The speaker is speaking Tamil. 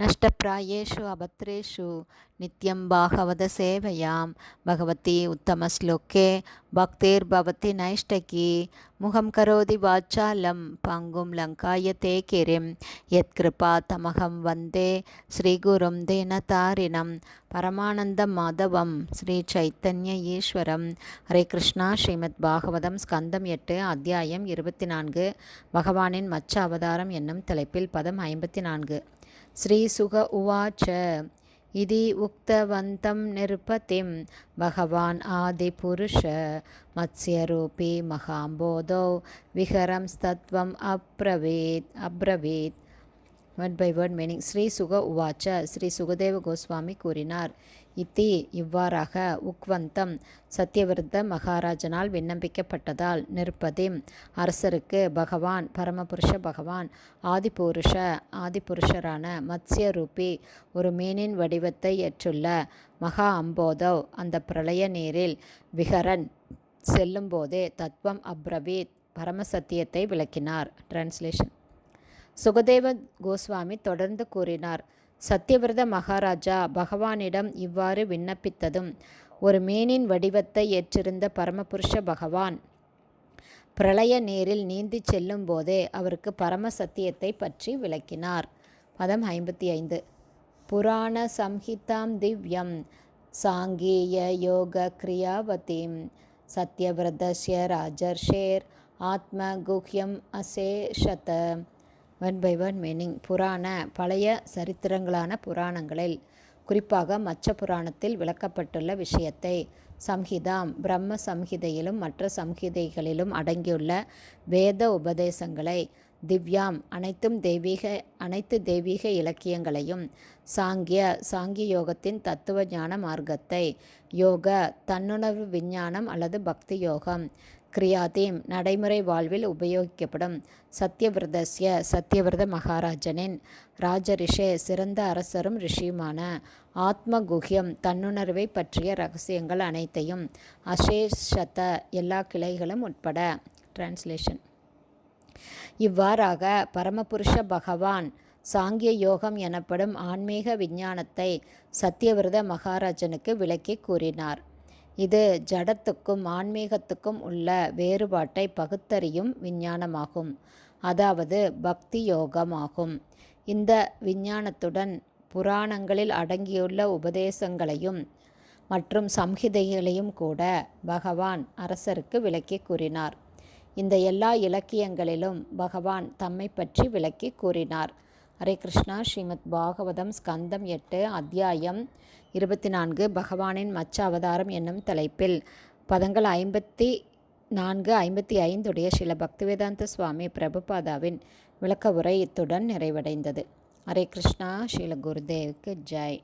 நஷ்டப்பிராயேஷு அபத்ரேஷு நித்யம் பாகவத சேவையாம் பகவதி உத்தமஸ்லோகே பக்தேர்பவதி நைஷ்டகி முகம் கரோதி வாச்சாலம் பங்கும் லங்காய தே கிரிம் யத்கிருபா தமகம் வந்தே ஸ்ரீகுரும் தேனதாரிணம் பரமானந்த மாதவம் ஸ்ரீ சைத்தன்ய ஈஸ்வரம் ஹரே கிருஷ்ணா ஸ்ரீமத் பாகவதம் ஸ்கந்தம் எட்டு அத்தியாயம் இருபத்தி நான்கு। பகவானின் மச்ச அவதாரம் என்னும் தலைப்பில் பதம் ஐம்பத்தி நான்கு। श्रीसुग उवाच इति उक्तवन्तं नृपतिं भगवान् आदिपुरुष मत्स्यरूपी महाम्बोधौ विहरंस्तत्त्वम् अब्रवीत् अब्रवीत् word by word meaning Shri Shuka உவாச்ச ஸ்ரீ சுகதேவ கோஸ்வாமி கூறினார். இத்தி இவ்வாறாக உக்வந்தம் சத்யவிருத்த மகாராஜனால் விண்ணப்பிக்கப்பட்டதால் நிற்பதி அரசருக்கு பகவான் பரமபுருஷ பகவான் ஆதிபுருஷ ஆதிபுருஷரான மத்ய ரூபி ஒரு மீனின் வடிவத்தை ஏற்றுள்ள மகா அம்போதவ் அந்த பிரளய நீரில் விகரன் செல்லும்போதே தத்வம் அப்ரவீத் பரமசத்தியத்தை விளக்கினார். டிரான்ஸ்லேஷன் சுகதேவ கோஸ்வாமி தொடர்ந்து கூறினார். சத்யவிரத மகாராஜா பகவானிடம் இவ்வாறு விண்ணப்பித்ததும் ஒரு மீனின் வடிவத்தை ஏற்றிருந்த பரமபுருஷ பகவான் பிரளய நீரில் நீந்தி செல்லும் போதே அவருக்கு பரம சத்தியத்தை பற்றி விளக்கினார். பதம் ஐம்பத்தி ஐந்து. புராண சம்ஹிதாம் திவ்யம் சாங்கீய யோக கிரியாவதீம் சத்யவிரதஸ்ய ராஜர்ஷேர் ஆத்ம குஹ்யம் அசேஷத ஒன் பை ஒன் மீனிங் புராண பழைய சரித்திரங்களான புராணங்களில் குறிப்பாக மச்ச புராணத்தில் விளக்கப்பட்டுள்ள விஷயத்தை. சம்ஹிதாம் பிரம்ம சம்ஹிதையிலும் மற்ற சம்ஹிதைகளிலும் அடங்கியுள்ள வேத உபதேசங்களை திவ்யாம் அனைத்தும் தெய்வீக அனைத்து தெய்வீக இலக்கியங்களையும் சாங்கிய சாங்கிய யோகத்தின் தத்துவ ஞான மார்க்கத்தை யோக தன்னுணர்வு விஞ்ஞானம் அல்லது பக்தி யோகம் கிரியாதீம் நடைமுறை வாழ்வில் உபயோகிக்கப்படும். சத்யவிரதஸ்ய சத்தியவிரத மகாராஜனின் ராஜரிஷே சிறந்த அரசரும் ரிஷியுமான ஆத்ம குஹ்யம் தன்னுணர்வை பற்றிய ரகசியங்கள் அனைத்தையும் அசேஷத்த எல்லா கிளைகளும் உட்பட. டிரான்ஸ்லேஷன் இவ்வாறாக பரமபுருஷ பகவான் சாங்கிய யோகம் எனப்படும் ஆன்மீக விஞ்ஞானத்தை சத்தியவிரத மகாராஜனுக்கு விளக்கி கூறினார். இது ஜடத்துக்கும் ஆன்மீகத்துக்கும் உள்ள வேறுபாட்டை பகுத்தறியும் விஞ்ஞானமாகும். அதாவது பக்தி யோகமாகும் இந்த விஞ்ஞானத்துடன் புராணங்களில் அடங்கியுள்ள உபதேசங்களையும் மற்றும் சம்ஹிதைகளையும் கூட பகவான் அரசருக்கு விளக்கி கூறினார். இந்த எல்லா இலக்கியங்களிலும் பகவான் தம்மை பற்றி விளக்கி கூறினார். ஹரே கிருஷ்ணா ஸ்ரீமத் பாகவதம் ஸ்கந்தம் எட்டு அத்தியாயம் இருபத்தி நான்கு பகவானின் மச்ச அவதாரம் என்னும் தலைப்பில். பதங்கள் ஐம்பத்தி நான்கு ஐம்பத்தி ஐந்துடைய சில பக்திவேதாந்த சுவாமி பிரபுபாதாவின் விளக்க உரை இத்துடன் நிறைவடைந்தது. ஹரே கிருஷ்ணா ஸ்ரீல குருதேவுக்கு ஜெய்.